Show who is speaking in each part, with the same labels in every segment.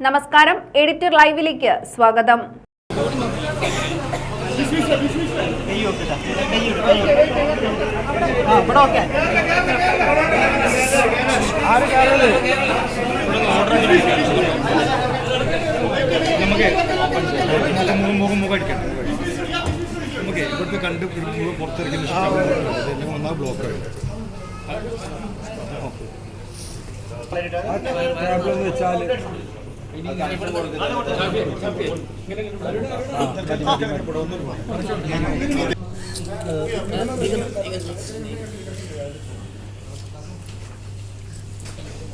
Speaker 1: നമസ്കാരം എഡിറ്റർ ലൈവിലേക്ക് സ്വാഗതം.
Speaker 2: നമുക്ക് മുഖം മുഖം അടിക്കണം നമുക്ക് ഒന്നാ ബ്ലോക്ക് എന്ന് വെച്ചാൽ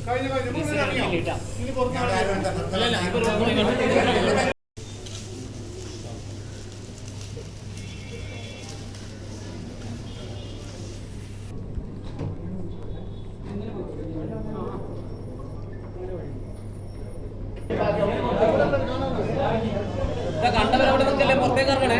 Speaker 2: കഴിഞ്ഞ കഴിഞ്ഞ ഇനി പുറത്തു
Speaker 3: കണ്ടവരവിടെ നിൽക്കല്ലേ? പുറത്തേക്ക് ഇറങ്ങണേ.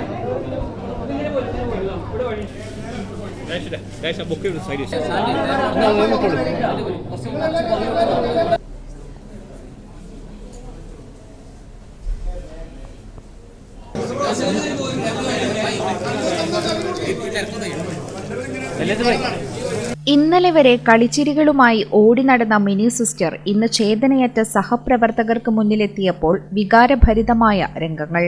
Speaker 4: ഇന്നലെ വരെ കളിച്ചിരികളുമായി ഓടി നടന്ന മിനി സിസ്റ്റർ ഇന്ന് ചേതനയറ്റ സഹപ്രവർത്തകർക്ക് മുന്നിലെത്തിയപ്പോൾ വികാരഭരിതമായ രംഗങ്ങൾ.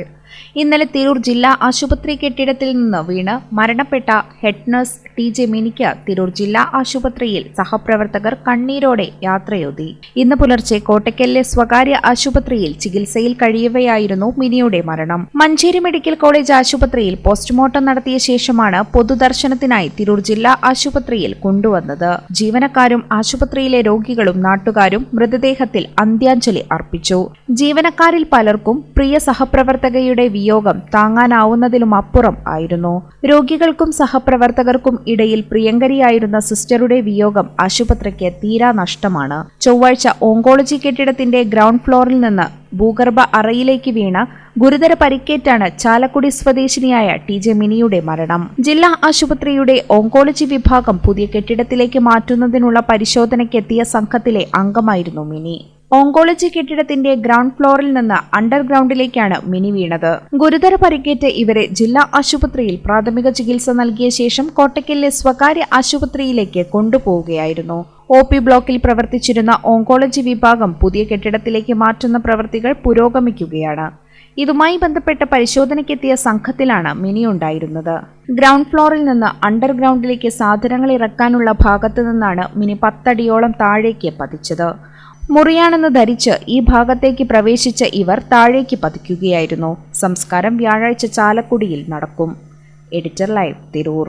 Speaker 4: ഇന്നലെ തിരൂർ ജില്ലാ ആശുപത്രി കെട്ടിടത്തിൽ നിന്ന് വീണ് മരണപ്പെട്ട ഹെഡ് നഴ്സ് ടി ജെ മിനിക്ക് തിരൂർ ജില്ലാ ആശുപത്രിയിൽ സഹപ്രവർത്തകർ കണ്ണീരോടെ യാത്രയൊതി ഇന്ന് പുലർച്ചെ കോട്ടയ്ക്കലിലെ സ്വകാര്യ ആശുപത്രിയിൽ ചികിത്സയിൽ കഴിയവെയായിരുന്നു മിനിയുടെ മരണം. മഞ്ചേരി മെഡിക്കൽ കോളേജ് ആശുപത്രിയിൽ പോസ്റ്റ്മോർട്ടം നടത്തിയ ശേഷമാണ് പൊതുദർശനത്തിനായി തിരൂർ ജില്ലാ ആശുപത്രിയിൽ കൊണ്ടുവന്നത്. ജീവനക്കാരും ആശുപത്രിയിലെ രോഗികളും നാട്ടുകാരും മൃതദേഹത്തിൽ അന്ത്യാഞ്ജലി അർപ്പിച്ചു. ജീവനക്കാരിൽ പലർക്കും പ്രിയ സഹപ്രവർത്തകയുടെ വിയോഗം താങ്ങാനാവുന്നതിലും അപ്പുറം ആയിരുന്നു. രോഗികൾക്കും സഹപ്രവർത്തകർക്കും ഇടയിൽ പ്രിയങ്കരിയായിരുന്ന സിസ്റ്ററുടെ വിയോഗം ആശുപത്രിക്ക് തീരാ നഷ്ടമാണ്. ചൊവ്വാഴ്ച ഓങ്കോളജി കെട്ടിടത്തിന്റെ ഗ്രൗണ്ട് ഫ്ലോറിൽ നിന്ന് ഭൂഗർഭ അറയിലേക്ക് വീണ ഗുരുതര പരിക്കേറ്റാണ് ചാലക്കുടി സ്വദേശിനിയായ ടി ജെ മിനിയുടെ മരണം. ജില്ലാ ആശുപത്രിയുടെ ഓങ്കോളജി വിഭാഗം പുതിയ കെട്ടിടത്തിലേക്ക് മാറ്റുന്നതിനുള്ള പരിശോധനയ്ക്കെത്തിയ സംഘത്തിലെ അംഗമായിരുന്നു മിനി. ഓങ്കോളജി കെട്ടിടത്തിന്റെ ഗ്രൗണ്ട് ഫ്ലോറിൽ നിന്ന് അണ്ടർഗ്രൗണ്ടിലേക്കാണ് മിനി വീണത്. ഗുരുതര പരിക്കേറ്റ് ഇവരെ ജില്ലാ ആശുപത്രിയിൽ പ്രാഥമിക ചികിത്സ നൽകിയ ശേഷം കോട്ടയ്ക്കലിലെ സ്വകാര്യ ആശുപത്രിയിലേക്ക് കൊണ്ടുപോവുകയായിരുന്നു. ഒ പി ബ്ലോക്കിൽ പ്രവർത്തിച്ചിരുന്ന ഓങ്കോളജി വിഭാഗം പുതിയ കെട്ടിടത്തിലേക്ക് മാറ്റുന്ന പ്രവൃത്തികൾ പുരോഗമിക്കുകയാണ്. ഇതുമായി ബന്ധപ്പെട്ട പരിശോധനയ്ക്കെത്തിയ സംഘത്തിലാണ് മിനി ഉണ്ടായിരുന്നത്. ഗ്രൗണ്ട് ഫ്ലോറിൽ നിന്ന് അണ്ടർഗ്രൗണ്ടിലേക്ക് സാധനങ്ങൾ ഇറക്കാനുള്ള ഭാഗത്തു നിന്നാണ് മിനി പത്തടിയോളം താഴേക്ക് പതിച്ചത്. മുറിയാണെന്ന് ധരിച്ച് ഈ ഭാഗത്തേക്ക് പ്രവേശിച്ച ഇവർ താഴേക്ക് പതിക്കുകയായിരുന്നു. സംസ്കാരം വ്യാഴാഴ്ച ചാലക്കുടിയിൽ നടക്കും. Editor live Tirur.